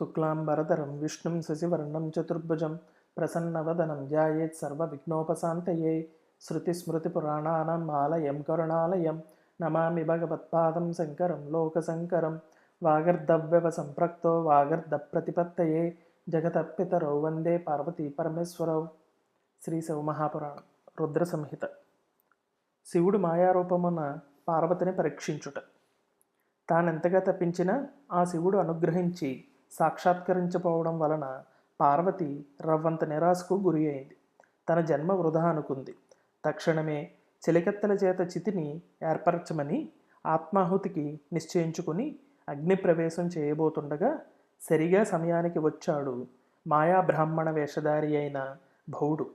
శుక్లాంబరధరం విష్ణుం శశివర్ణం చతుర్భుజం ప్రసన్నవదనం ధ్యాయేత్ సర్వవిఘ్నోపశాంతయే శృతిస్మృతిపురాణానాం ఆలయం కరుణాలయం నమామి భగవత్పాదం శంకరం లోకశంకరం వాగర్ధవ్యవ సంప్రక్తో వాగర్ధ ప్రతిపత్తయే జగతపితరౌ వందే పార్వతీ పరమేశ్వరౌ. శ్రీ శివమహాపురాణం రుద్ర సంహిత శివుడు మాయారూపమున పార్వతిని పరీక్షించుట. తానెంతగా తప్పించినా ఆ శివుడు అనుగ్రహించి సాక్షాత్కరించపోవడం వలన పార్వతి రవ్వంత నిరాశకు గురి అయింది తన జన్మ వృధా అనుకుంది. తక్షణమే చిలికెత్తల చేత చితిని ఏర్పరచమని ఆత్మాహుతికి నిశ్చయించుకుని అగ్నిప్రవేశం చేయబోతుండగా సరిగా సమయానికి వచ్చాడు మాయా బ్రాహ్మణ వేషధారి అయిన భౌడు.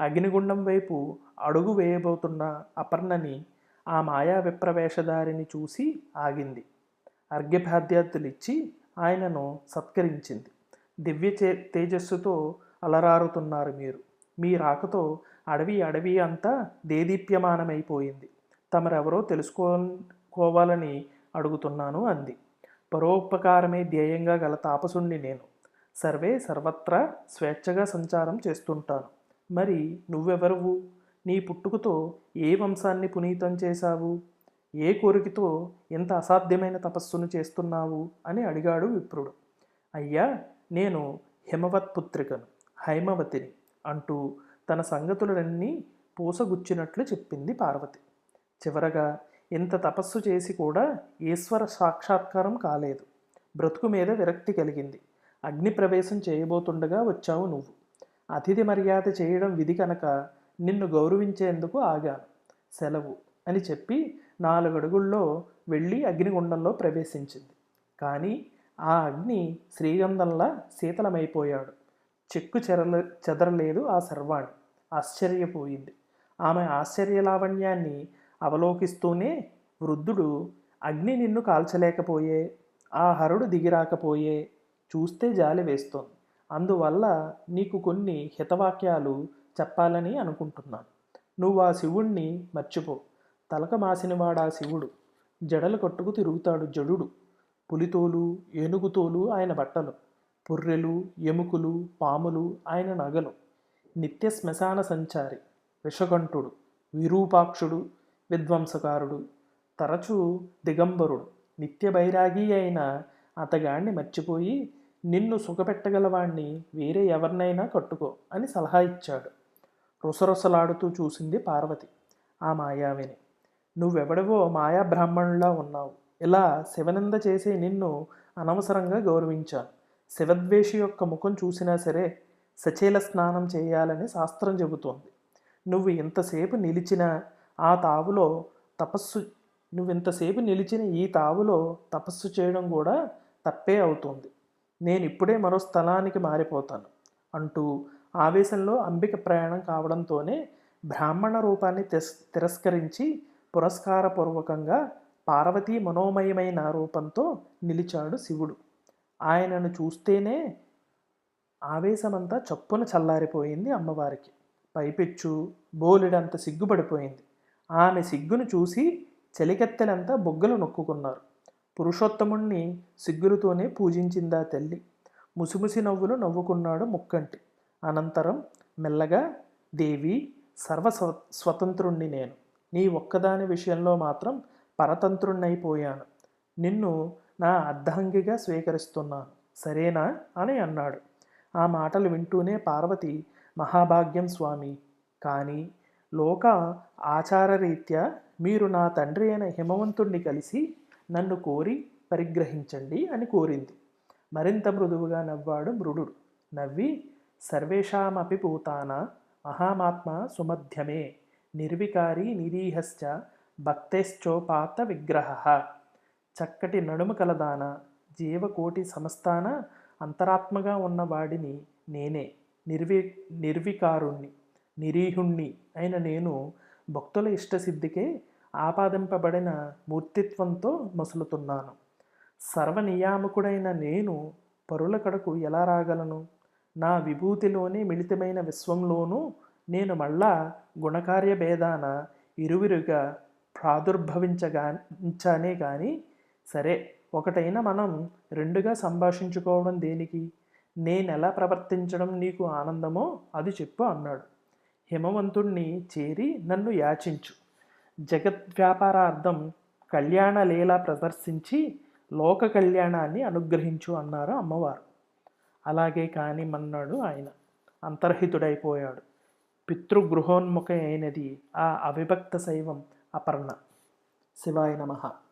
అగ్నిగుండం వైపు అడుగు వేయబోతున్న అపర్ణని ఆ మాయా విప్రవేషధారిని చూసి ఆగింది. అర్ఘ్యపాద్యాతులిచ్చి ఆయనను సత్కరించింది. దివ్య చే తేజస్సుతో అలరారుతున్నారు మీరు. మీ రాకతో అడవి అడవి అంతా దేదీప్యమానమైపోయింది. తమరెవరో తెలుసుకోవాలని అడుగుతున్నాను అంది. పరోపకారమే ధ్యేయంగా గల తాపసుణ్ణి నేను. సర్వే సర్వత్రా స్వేచ్ఛగా సంచారం చేస్తుంటాను. మరి నువ్వెవరువు? నీ పుట్టుకతో ఏ వంశాన్ని పునీతం చేశావు? ఏ కోరికతో ఇంత అసాధ్యమైన తపస్సును చేస్తున్నావు అని అడిగాడు విప్రుడు. అయ్యా నేను హిమవత్ పుత్రికను హైమవతిని అంటూ తన సంగతులన్నీ పూసగుచ్చినట్లు చెప్పింది పార్వతి. చివరగా ఇంత తపస్సు చేసి కూడా ఈశ్వర సాక్షాత్కారం కాలేదు. బ్రతుకు మీద విరక్తి కలిగింది. అగ్ని ప్రవేశం చేయబోతుండగా వచ్చావు నువ్వు. అతిథి మర్యాద చేయడం విధి కనుక నిన్ను గౌరవించేందుకు ఆగాను. సెలవు. అని చెప్పి నాలుగడుగుల్లో వెళ్ళి అగ్నిగుండంలో ప్రవేశించింది. కానీ ఆ అగ్ని శ్రీగంధంలా శీతలమైపోయాడు. చెక్కు చెరల చెదరలేదు ఆ సర్వాణి. ఆశ్చర్యపోయింది. ఆమె ఆశ్చర్య లావణ్యాన్ని అవలోకిస్తూనే వృద్ధుడు అగ్ని నిన్ను కాల్చలేకపోయే ఆ హరుడు దిగిరాకపోయే చూస్తే జాలి వేస్తోంది. అందువల్ల నీకు కొన్ని హితవాక్యాలు చెప్పాలని అనుకుంటున్నాను. నువ్వు ఆ శివుణ్ణి మర్చిపో. తలక మాసినవాడా శివుడు? జడలు కట్టుకు తిరుగుతాడు జడుడు. పులితోలు ఏనుగుతోలు ఆయన బట్టలు. పుర్రెలు ఎముకలు పాములు ఆయన నగలు. నిత్య శ్మశాన సంచారి విషకంఠుడు విరూపాక్షుడు విధ్వంసకారుడు తరచూ దిగంబరుడు. నిత్య బైరాగి అయిన అతగాణ్ణి మర్చిపోయి నిన్ను సుఖపెట్టగలవాణ్ణి వేరే ఎవరినైనా కట్టుకో అని సలహా ఇచ్చాడు. రుసరుసలాడుతూ చూసింది పార్వతి. ఆ మాయావిని. నువ్వెవడవో మాయా బ్రాహ్మణులా ఉన్నావు. ఇలా శివనింద చేసే నిన్ను అనవసరంగా గౌరవించాను. శివద్వేషి యొక్క ముఖం చూసినా సరే సచేల స్నానం చేయాలని శాస్త్రం చెబుతోంది. నువ్వు ఎంతసేపు నిలిచిన ఆ తావులో తపస్సు నువ్వు ఇంతసేపు నిలిచిన ఈ తావులో తపస్సు చేయడం కూడా తప్పే అవుతుంది. నేను ఇప్పుడే మరో స్థలానికి మారిపోతాను అంటూ ఆవేశంలో అంబిక ప్రయాణం కావడంతోనే బ్రాహ్మణ రూపాన్ని తిరస్ తిరస్కరించి పురస్కారపూర్వకంగా పార్వతీ మనోమయమైన రూపంతో నిలిచాడు శివుడు. ఆయనను చూస్తేనే ఆవేశమంతా చప్పున చల్లారిపోయింది అమ్మవారికి. పైపెచ్చు బోలెడంత సిగ్గుపడిపోయింది. ఆమె సిగ్గును చూసి చెలికెత్తెలంతా బొగ్గలు నొక్కుకున్నారు. పురుషోత్తముణ్ణి సిగ్గులతోనే పూజించిందా తల్లి? ముసిముసి నవ్వులు నవ్వుకున్నాడు ముక్కంటి. అనంతరం మెల్లగా దేవి సర్వ స్వ స్వతంత్రుణ్ణి నేను. నీ ఒక్కదాని విషయంలో మాత్రం పరతంత్రుణ్ణైపోయాను. నిన్ను నా అర్ధాంగిగా స్వీకరిస్తున్నాను. సరేనా? అని అన్నాడు. ఆ మాటలు వింటూనే పార్వతి మహాభాగ్యం స్వామి! కానీ లోక ఆచారరీత్యా మీరు నా తండ్రి అయిన హిమవంతుణ్ణి కలిసి నన్ను కోరి పరిగ్రహించండి అని కోరింది. మరింత మృదువుగా నవ్వాడు మృడు. నవ్వి సర్వేషామపి పూతాన మహామాత్మ సుమధ్యమే! నిర్వికారి నిరీహశ్చ భక్తేశ్చోపాత విగ్రహ. చక్కటి నడుము కలదాన జీవకోటి సమస్తాన అంతరాత్మగా ఉన్న వాడిని నేనే నిర్వి నిర్వికారుణ్ణి నిరీహుణ్ణి అయిన నేను భక్తుల ఇష్టసిద్ధికే ఆపాదింపబడిన మూర్తిత్వంతో మసులుతున్నాను. సర్వనియామకుడైన నేను పరుల కడకు ఎలా రాగలను? నా విభూతిలోనే మిళితమైన విశ్వంలోనూ నేను మళ్ళా గుణకార్య భేదాన ఇరువిరుగా ప్రాదుర్భవించగాంచానే కానీ సరే ఒకటైన మనం రెండుగా సంభాషించుకోవడం దేనికి? నేనెలా ప్రవర్తించడం నీకు ఆనందమో అది చెప్పు అన్నాడు. హిమవంతుణ్ణి చేరి నన్ను యాచించు. జగద్వ్యాపారార్థం కళ్యాణ లీల ప్రదర్శించి లోక కళ్యాణాన్ని అనుగ్రహించు అన్నారు అమ్మవారు. అలాగే కానిమన్నాడు ఆయన. అంతర్హితుడైపోయాడు. పితృగృహోన్ముఖ అయినది ఆ అవిభక్త శైవం అపర్ణ. శివాయ నమః.